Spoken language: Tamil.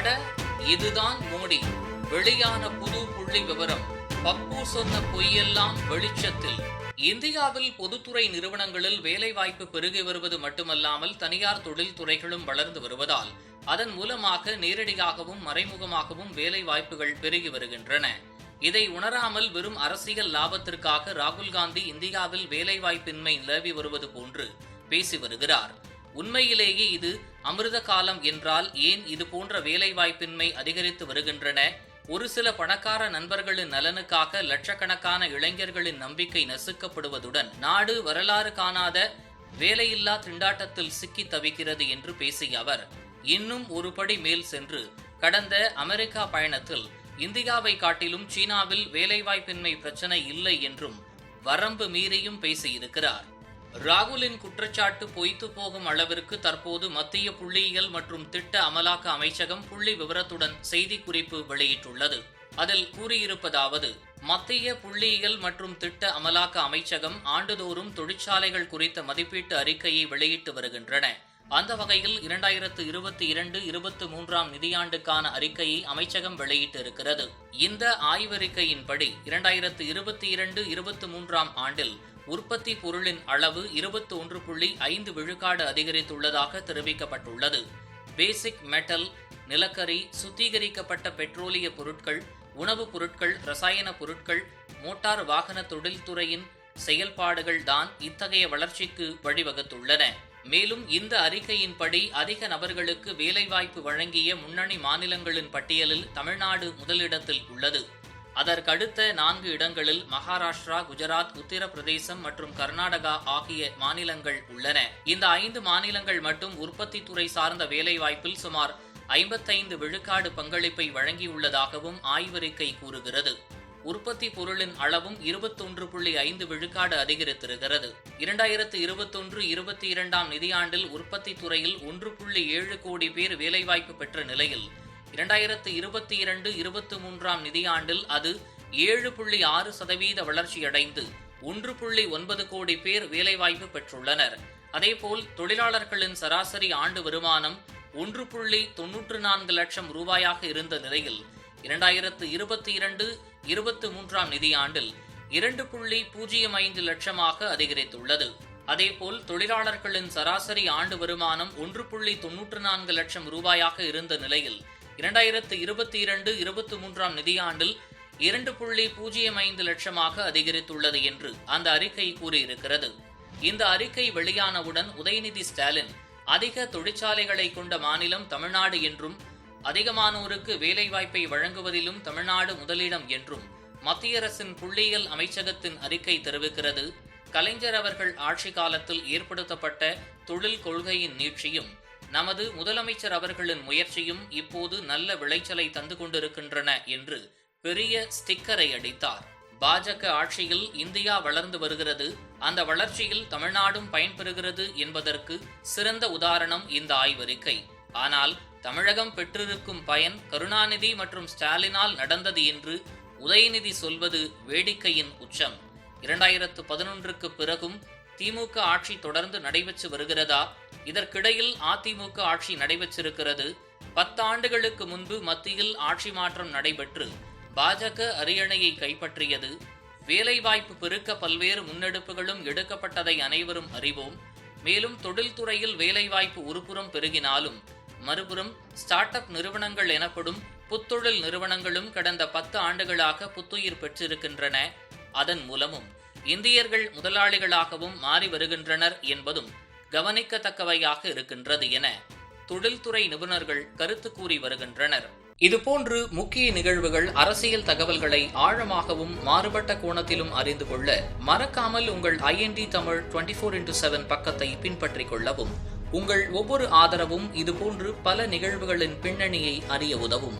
அட இதுதான் மோடி. வெளியான புது புள்ளி விவரம். பப்பு சொன்ன பொய்யெல்லாம் வெளிச்சத்தில். இந்தியாவில் பொதுத்துறை நிறுவனங்களில் வேலைவாய்ப்பு பெருகி வருவது மட்டுமல்லாமல் தனியார் தொழில்துறைகளும் வளர்ந்து வருவதால் அதன் மூலமாக நேரடியாகவும் மறைமுகமாகவும் வேலை வாய்ப்புகள் பெருகி வருகின்றன. இதை உணராமல் வெறும் அரசியல் லாபத்திற்காக ராகுல் காந்தி இந்தியாவில் வேலைவாய்ப்பின்மை நிலவி வருவது போன்று பேசி வருகிறார். உண்மையிலேயே இது அமிர்த காலம் என்றால் ஏன் இது போன்ற வேலைவாய்ப்பின்மை அதிகரித்து வருகின்றன? ஒரு சில பணக்கார நண்பர்களின் நலனுக்காக லட்சக்கணக்கான இளைஞர்களின் நம்பிக்கை நசுக்கப்படுவதுடன் நாடு வரலாறு காணாத வேலையில்லா திண்டாட்டத்தில் சிக்கி தவிக்கிறது என்று பேசிய அவர் இன்னும் ஒருபடி மேல் சென்று கடந்த அமெரிக்கா பயணத்தில் இந்தியாவை காட்டிலும் சீனாவில் வேலைவாய்ப்பின்மை பிரச்சனை இல்லை என்றும் வரம்பு மீறியும் பேசியிருக்கிறார். ராகுலின் குற்றச்சாட்டு பொய்த்து போகும் அளவிற்கு தற்போது மத்திய புள்ளியியல் மற்றும் திட்ட அமலாக்க அமைச்சகம் புள்ளி விவரத்துடன் செய்திக்குறிப்பு வெளியிட்டுள்ளது. அதில் கூறியிருப்பதாவது மத்திய புள்ளியியல் மற்றும் திட்ட அமலாக்க அமைச்சகம் ஆண்டுதோறும் தொழிற்சாலைகள் குறித்த மதிப்பீட்டு அறிக்கையை வெளியிட்டு வருகின்றன. அந்த வகையில் இரண்டாயிரத்து இருபத்தி இரண்டு இருபத்தி மூன்றாம் நிதியாண்டுக்கான அறிக்கையை அமைச்சகம் வெளியிட்டிருக்கிறது. இந்த ஆய்வறிக்கையின்படி இரண்டாயிரத்து இருபத்தி இரண்டு இருபத்தி மூன்றாம் ஆண்டில் உற்பத்தி பொருளின் அளவு இருபத்தி ஒன்று புள்ளி ஐந்து விழுக்காடு அதிகரித்துள்ளதாக தெரிவிக்கப்பட்டுள்ளது. பேசிக் மெட்டல் நிலக்கரி சுத்திகரிக்கப்பட்ட பெட்ரோலிய பொருட்கள் உணவுப் பொருட்கள் ரசாயன பொருட்கள் மோட்டார் வாகன தொழில்துறையின் செயல்பாடுகள் தான் இத்தகைய வளர்ச்சிக்கு வழிவகுத்துள்ளன. மேலும் இந்த அறிக்கையின்படி அதிக நபர்களுக்கு வேலைவாய்ப்பு வழங்கிய முன்னணி மாநிலங்களின் பட்டியலில் தமிழ்நாடு முதலிடத்தில் உள்ளது. அதற்கடுத்த நான்கு இடங்களில் மகாராஷ்டிரா குஜராத் உத்தரப்பிரதேசம் மற்றும் கர்நாடகா ஆகிய மாநிலங்கள் உள்ளன. இந்த ஐந்து மாநிலங்கள் மட்டும் உற்பத்தி துறை சார்ந்த வேலைவாய்ப்பில் சுமார் ஐம்பத்தைந்து விழுக்காடு பங்களிப்பை வழங்கியுள்ளதாகவும் ஆய்வறிக்கை கூறுகிறது. உற்பத்தி பொருளின் அளவும் இருபத்தொன்று புள்ளி ஐந்து விழுக்காடு அதிகரித்திருக்கிறது. இரண்டாயிரத்து இருபத்தொன்று இருபத்தி இரண்டாம் நிதியாண்டில் உற்பத்தி துறையில் ஒன்று புள்ளி ஏழு கோடி பேர் வேலைவாய்ப்பு பெற்ற நிலையில் இரண்டாயிரத்து இருபத்தி இரண்டு இருபத்தி மூன்றாம் நிதியாண்டில் அது ஏழு புள்ளி ஆறு சதவீத வளர்ச்சியடைந்து ஒன்று புள்ளி ஒன்பது கோடி பேர் வேலைவாய்ப்பு பெற்றுள்ளனர். அதேபோல் தொழிலாளர்களின் சராசரி ஆண்டு வருமானம் ஒன்று புள்ளி தொன்னூற்று நான்கு லட்சம் ரூபாயாக இருந்த நிலையில் இரண்டாயிரத்து இருபத்தி இரண்டு இருபத்தி மூன்றாம் நிதியாண்டில் இரண்டு புள்ளி பூஜ்ஜியம் ஐந்து லட்சமாக அதிகரித்துள்ளது. அதேபோல் தொழிலாளர்களின் சராசரி ஆண்டு வருமானம் ஒன்று புள்ளி தொன்னூற்று நான்கு லட்சம் ரூபாயாக இருந்த நிலையில் இரண்டாயிரத்து இருபத்தி இரண்டு இருபத்தி மூன்றாம் நிதியாண்டில் இரண்டு புள்ளி பூஜ்ஜியம் ஐந்து லட்சமாக அதிகரித்துள்ளது என்று அந்த அறிக்கை கூறியிருக்கிறது. இந்த அறிக்கை வெளியானவுடன் உதயநிதி ஸ்டாலின் அதிக தொழிற்சாலைகளை கொண்ட மாநிலம் தமிழ்நாடு என்றும் அதிகமானோருக்கு வேலைவாய்ப்பை வழங்குவதிலும் தமிழ்நாடு முதலிடம் என்றும் மத்திய அரசின் புள்ளியியல் அமைச்சகத்தின் அறிக்கை தெரிவிக்கிறது. கலைஞர் அவர்கள் ஆட்சி காலத்தில் ஏற்படுத்தப்பட்ட தொழில் கொள்கையின் நீட்சியும் நமது முதலமைச்சர் அவர்களின் முயற்சியும் இப்போது நல்ல விளைச்சலை தந்து கொண்டிருக்கின்றன என்று பெரிய ஸ்டிக்கரை அடித்தார். பாஜக ஆட்சியில் இந்தியா வளர்ந்து வருகிறது. அந்த வளர்ச்சியில் தமிழ்நாடும் பயன்பெறுகிறது என்பதற்கு சிறந்த உதாரணம் இந்த ஆய்வறிக்கை. ஆனால் தமிழகம் பெற்றிருக்கும் பயன் கருணாநிதி மற்றும் ஸ்டாலினால் நடந்தது என்று உதயநிதி சொல்வது வேடிக்கையின் உச்சம். இரண்டாயிரத்து பதினொன்றுக்கு பிறகும் திமுக ஆட்சி தொடர்ந்து நடைபெற்று வருகிறதா? இதற்கிடையில் அதிமுக ஆட்சி நடைபெற்றிருக்கிறது. பத்தாண்டுகளுக்கு முன்பு மத்தியில் ஆட்சி மாற்றம் நடைபெற்று பாஜக அரியணையை கைப்பற்றியது. வேலைவாய்ப்பு பெருக்க பல்வேறு முன்னெடுப்புகளும் எடுக்கப்பட்டதை அனைவரும் அறிவோம். மேலும் தொழில்துறையில் வேலைவாய்ப்பு ஒருபுறம் பெருகினாலும் மறுபுறம் ஸ்டார்ட் அப் நிறுவனங்கள் எனப்படும் புத்தொழில் நிறுவனங்களும் கடந்த பத்து ஆண்டுகளாக புத்துயிர் பெற்றிருக்கின்றன. அதன் மூலமும் இந்தியர்கள் முதலாளிகளாகவும் மாறி வருகின்றனர் என்பதும் கவனிக்கத்தக்கவையாக இருக்கின்றது என தொழில்துறை நிபுணர்கள் கருத்து கூறி வருகின்றனர். இதுபோன்று முக்கிய நிகழ்வுகள் அரசியல் தகவல்களை ஆழமாகவும் மாறுபட்ட கோணத்திலும் அறிந்து கொள்ள மறக்காமல் உங்கள் IND Tamil twenty four into seven பக்கத்தை பின்பற்றிக் கொள்ளவும். உங்கள் ஒவ்வொரு ஆதரவும் இதுபோன்று பல நிகழ்வுகளின் பின்னணியை அறிய உதவும்.